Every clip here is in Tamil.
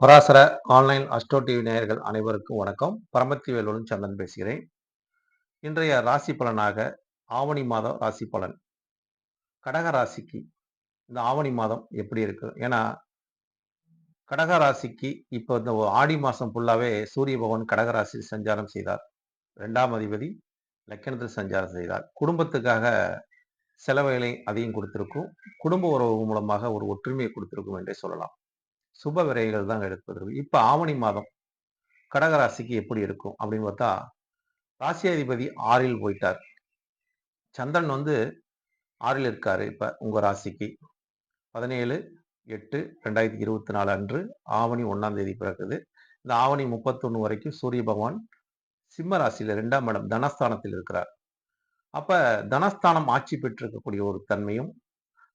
பராசர ஆன்லைன் அஸ்ட்ரோ டிவி நேயர்கள் அனைவருக்கும் வணக்கம். பரமத்தி வேலுடன் சந்தன் பேசுகிறேன். இன்றைய ராசி பலனாக ஆவணி மாதம் ராசி பலன். கடக ராசிக்கு இந்த ஆவணி மாதம் எப்படி இருக்கு? ஏன்னா கடக ராசிக்கு இப்போ இந்த ஆடி மாதம் ஃபுல்லாகவே சூரிய பகவான் கடக ராசி சஞ்சாரம் செய்தார். ரெண்டாம் அதிபதி லக்கணத்தில் சஞ்சாரம் செய்தார். குடும்பத்துக்காக செலவுகளை அதிகம் கொடுத்திருக்கும். குடும்ப உறவு மூலமாக ஒரு ஒற்றுமையை கொடுத்திருக்கும் என்றே சொல்லலாம். சுப விரைகள் தான் எடுப்பதற்கு இப்போ ஆவணி மாதம் கடகராசிக்கு எப்படி இருக்கும் அப்படின்னு பார்த்தா ராசி அதிபதி ஆறில் போயிட்டார். சந்திரன் வந்து ஆறில் இருக்காரு இப்போ உங்கள் ராசிக்கு. பதினேழு எட்டு ரெண்டாயிரத்தி இருபத்தி நாலு அன்று ஆவணி ஒன்றாம் தேதி பிறக்குது. இந்த ஆவணி முப்பத்தொன்று வரைக்கும் சூரிய பகவான் சிம்ம ராசியில் ரெண்டாம் இடம் தனஸ்தானத்தில் இருக்கிறார். அப்போ தனஸ்தானம் ஆட்சி பெற்றிருக்கக்கூடிய ஒரு தன்மையும்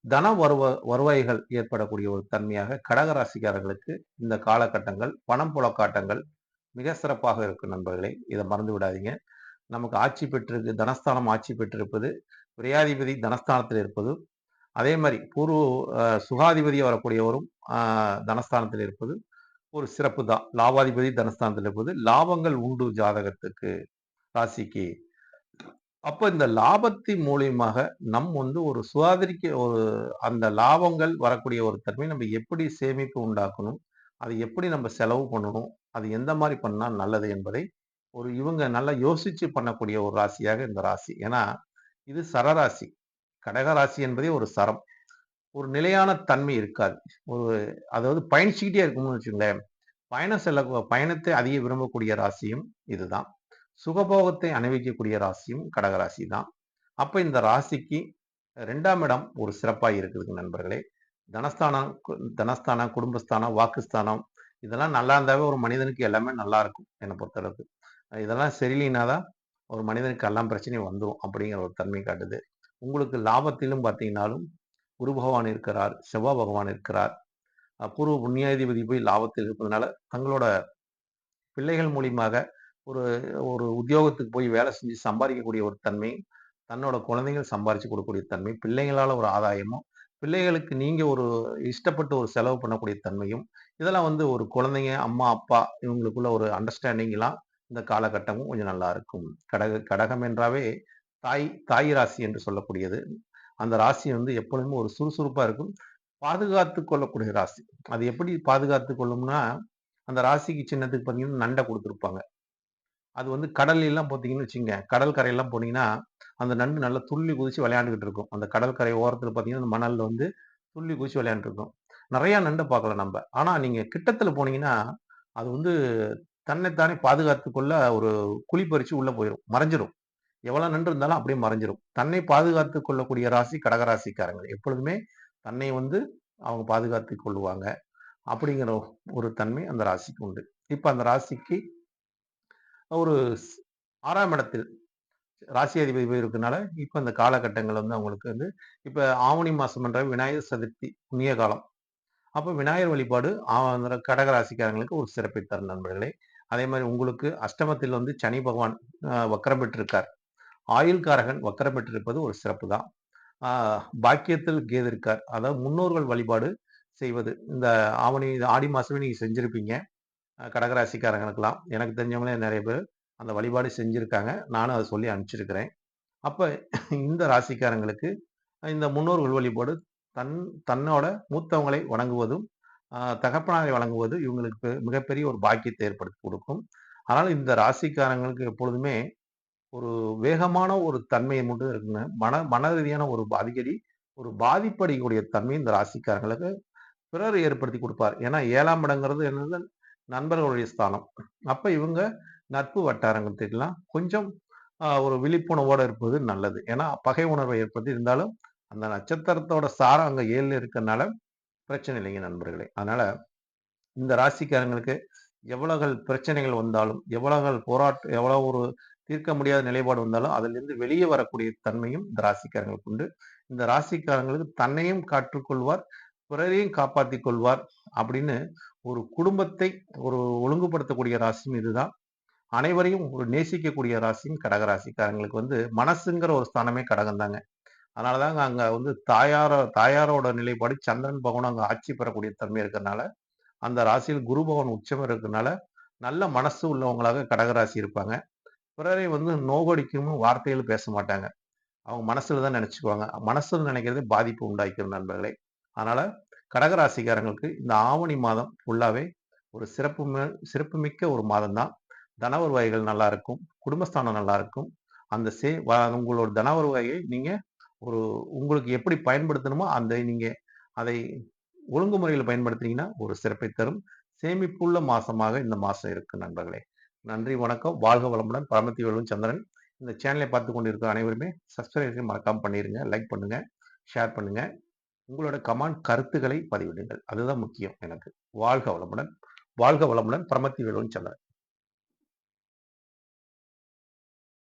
தன வருவ வருவாய்கள் ஏற்படக்கூடிய ஒரு தன்மையாக கடகராசிக்காரர்களுக்கு இந்த காலகட்டங்கள் பணம் புழக்காட்டங்கள் மிக சிறப்பாக இருக்கும் நண்பர்களே. இதை மறந்து விடாதீங்க. நமக்கு ஆட்சி பெற்றிருக்கு தனஸ்தானம் ஆட்சி பெற்றிருப்பது விரையாதிபதி தனஸ்தானத்தில் இருப்பது அதே மாதிரி பூர்வ சுகாதிபதி வரக்கூடியவரும் தனஸ்தானத்தில் இருப்பது ஒரு சிறப்பு தான் லாபாதிபதி தனஸ்தானத்தில் இருப்பது லாபங்கள் உண்டு ஜாதகத்துக்கு ராசிக்கு. அப்போ இந்த லாபத்தின் மூலியமாக நம் வந்து ஒரு சுகாதரிக்க ஒரு அந்த லாபங்கள் வரக்கூடிய ஒரு தன்மை நம்ம எப்படி சேமிப்பு உண்டாக்கணும் அதை எப்படி நம்ம செலவு பண்ணணும் அது எந்த மாதிரி பண்ணால் நல்லது என்பதை ஒரு இவங்க நல்லா யோசிச்சு பண்ணக்கூடிய ஒரு ராசியாக இந்த ராசி. ஏன்னா இது சரராசி. கடக ராசி என்பதே ஒரு சரம். ஒரு நிலையான தன்மை இருக்காது. ஒரு அதாவது பயணிச்சுக்கிட்டே இருக்கும்னு வச்சுங்களேன் பயணம் செல்ல பயணத்தை அதிக விரும்பக்கூடிய ராசியும் இதுதான். சுகபோகத்தை அணிவிக்கக்கூடிய ராசியும் கடகராசி தான் அப்ப இந்த ராசிக்கு ரெண்டாம் இடம் ஒரு சிறப்பாக இருக்குதுங்க நண்பர்களே. தனஸ்தானம் தனஸ்தானம் குடும்பஸ்தானம் வாக்குஸ்தானம் இதெல்லாம் நல்லா இருந்தாவே ஒரு மனிதனுக்கு எல்லாமே நல்லா இருக்கும் என்னை பொறுத்தளவுக்கு. இதெல்லாம் சரியில்லைனா தான் ஒரு மனிதனுக்கு எல்லாம் பிரச்சனையும் வந்துடும் அப்படிங்கிற ஒரு தன்மை காட்டுது. உங்களுக்கு லாபத்திலும் பார்த்தீங்கன்னாலும் குரு பகவான் இருக்கிறார் செவ்வா பகவான் இருக்கிறார். பூர்வ புண்ணியாதிபதி போய் லாபத்தில் இருப்பதனால தங்களோட பிள்ளைகள் மூலியமாக ஒரு ஒரு உத்தியோகத்துக்கு போய் வேலை செஞ்சு சம்பாதிக்கக்கூடிய ஒரு தன்மை தன்னோட குழந்தைகள் சம்பாரிச்சு கொடுக்கக்கூடிய தன்மை பிள்ளைங்களால ஒரு ஆதாயமும் பிள்ளைகளுக்கு நீங்க ஒரு இஷ்டப்பட்டு ஒரு செலவு பண்ணக்கூடிய தன்மையும் இதெல்லாம் வந்து ஒரு குழந்தைங்க அம்மா அப்பா இவங்களுக்குள்ள ஒரு அண்டர்ஸ்டாண்டிங்லாம் இந்த காலகட்டமும் கொஞ்சம் நல்லா இருக்கும். கடக கடகம் என்றாவே தாய் தாய் ராசி என்று சொல்லக்கூடியது. அந்த ராசி வந்து எப்பொழுதுமே ஒரு சுறுசுறுப்பா இருக்கும். பாதுகாத்து கொள்ளக்கூடிய ராசி. அது எப்படி பாதுகாத்து கொள்ளும்னா அந்த ராசிக்கு சின்னத்துக்கு பார்த்தீங்கன்னா நண்டை கொடுத்துருப்பாங்க. அது வந்து கடல்லாம் பார்த்தீங்கன்னு வச்சுங்க கடல் கரையெல்லாம் போனீங்கன்னா அந்த நண்டு நல்லா துள்ளி குதிச்சு விளையாண்டுக்கிட்டு இருக்கும். அந்த கடற்கரை ஓரத்தில் பார்த்தீங்கன்னா அந்த மணலில் வந்து துள்ளி குதிச்சு விளையாண்டுருக்கும் நிறையா நண்டை பார்க்கலாம் நம்ம. ஆனால் நீங்கள் கிட்டத்தில் போனீங்கன்னா அது வந்து தன்னைத்தானே பாதுகாத்து கொள்ள ஒரு குழி பறித்து உள்ளே போயிடும் மறைஞ்சிரும். எவ்வளோ நண்டு இருந்தாலும் அப்படியே மறைஞ்சிரும். தன்னை பாதுகாத்து கொள்ளக்கூடிய ராசி கடகராசிக்காரங்க. எப்பொழுதுமே தன்னை வந்து அவங்க பாதுகாத்து கொள்ளுவாங்க. அப்படிங்கிற ஒரு தன்மை அந்த ராசிக்கு உண்டு. இப்போ அந்த ராசிக்கு ஒரு ஆறாம் இடத்தில் ராசி அதிபதி போயிருக்கனால இப்போ இந்த காலகட்டங்கள் வந்து அவங்களுக்கு வந்து இப்போ ஆவணி மாதம் என்ற விநாயகர் சதுர்த்தி புண்ணிய காலம். அப்போ விநாயகர் வழிபாடு கடக ராசிக்காரங்களுக்கு ஒரு சிறப்பை தரும் நண்பர்களே. அதே மாதிரி உங்களுக்கு அஷ்டமத்தில் வந்து சனி பகவான் வக்கரம் பெற்றிருக்கார். ஆயுள்காரகன் வக்கரம் பெற்றிருப்பது ஒரு சிறப்பு தான். பாக்கியத்தில் கேது இருக்கார் அதாவது முன்னோர்கள் வழிபாடு செய்வது. இந்த ஆவணி ஆடி மாதமே நீங்கள் செஞ்சுருப்பீங்க. கடகராசிக்காரங்களுக்கெல்லாம் எனக்கு தெரிஞ்சவங்களே நிறைய பேர் அந்த வழிபாடு செஞ்சுருக்காங்க. நானும் அதை சொல்லி அனுப்பிச்சிருக்கிறேன். அப்போ இந்த ராசிக்காரங்களுக்கு இந்த முன்னோர்கள் வழிபாடு தன் தன்னோட மூத்தவங்களை வணங்குவதும் தகப்பனாரை வழங்குவது இவங்களுக்கு மிகப்பெரிய ஒரு பாக்கியத்தை ஏற்படுத்தி கொடுக்கும். அதனால் இந்த ராசிக்காரங்களுக்கு எப்பொழுதுமே ஒரு வேகமான ஒரு தன்மையை மட்டும் இருக்குங்க மன மன ரீதியான ஒரு அடிக்கடி ஒரு பாதிப்படையக்கூடிய தன்மை இந்த ராசிக்காரங்களுக்கு பிறர் ஏற்படுத்தி கொடுப்பார். ஏன்னா ஏழாம் இடங்கிறது என்னது? நண்பர்களுடைய ஸ்தானம். அப்ப இவங்க நட்பு வட்டாரங்கத்துக்கெல்லாம் கொஞ்சம் ஒரு விழிப்புணர்வோடு இருப்பது நல்லது. ஏன்னா பகை உணர்வை ஏற்படுத்தி இருந்தாலும் அந்த நட்சத்திரத்தோட சாரம் அங்க ஏழு இருக்கிறதுனால பிரச்சனை இல்லைங்க நண்பர்களே. அதனால இந்த ராசிக்காரங்களுக்கு எவ்வளவுகள் பிரச்சனைகள் வந்தாலும் எவ்வளவுகள் போராட்டம் எவ்வளவு ஒரு தீர்க்க முடியாத நிலைப்பாடு வந்தாலும் அதுல இருந்து வெளியே வரக்கூடிய தன்மையும் இந்த ராசிக்காரங்களுக்கு உண்டு. இந்த ராசிக்காரங்களுக்கு தன்னையும் காற்றுக்கொள்வார் பிறரையும் காப்பாற்றி கொள்வார் அப்படின்னு ஒரு குடும்பத்தை ஒரு ஒழுங்குபடுத்தக்கூடிய ராசியும் இதுதான். அனைவரையும் ஒரு நேசிக்கக்கூடிய ராசியும் கடகராசிக்காரங்களுக்கு வந்து மனசுங்கிற ஒரு ஸ்தானமே கடகம் தாங்க. அதனாலதாங்க அங்க வந்து தாயார தாயாரோட நிலைப்பாடு சந்திரன் பகவான் அங்க ஆட்சி பெறக்கூடிய தன்மை இருக்கிறதுனால அந்த ராசியில் குரு பகவான் உச்சம் இருக்கிறதுனால நல்ல மனசு உள்ளவங்களாக கடகராசி இருப்பாங்க. பிறரை வந்து நோகடிக்கும் வார்த்தைகள் பேச மாட்டாங்க. அவங்க மனசுல தான் நினைச்சுக்குவாங்க. மனசுல நினைக்கிறது பாதிப்பு உண்டாக்கிடும் நண்பர்களே. அதனால் கடகராசிக்காரங்களுக்கு இந்த ஆவணி மாதம் ஃபுல்லாகவே ஒரு சிறப்பு சிறப்புமிக்க ஒரு மாதம் தான் தன வருவாய்கள் நல்லா இருக்கும் குடும்பஸ்தானம் நல்லா இருக்கும் அந்த சே உங்களோட தன வருவாயை நீங்கள் ஒரு உங்களுக்கு எப்படி பயன்படுத்தணுமோ அந்த நீங்கள் அதை ஒழுங்குமுறையில் பயன்படுத்தினீங்கன்னா ஒரு சிறப்பை தரும். சேமிப்புள்ள மாசமாக இந்த மாதம் இருக்கு நண்பர்களே. நன்றி வணக்கம். வாழ்க வளமுடன். பரமத்தி வேலும் சந்திரன். இந்த சேனலை பார்த்து கொண்டிருக்கிற அனைவருமே சப்ஸ்கிரைப் மறக்காம பண்ணிடுங்க லைக் பண்ணுங்கள் ஷேர் பண்ணுங்கள் உங்களோட கமாண்ட் கருத்துக்களை பதிவிடுங்கள். அதுதான் முக்கியம் எனக்கு. வாழ்க வளமுடன். வாழ்க வளமுடன் பரமத்தி வேலுன்னு சந்திரன்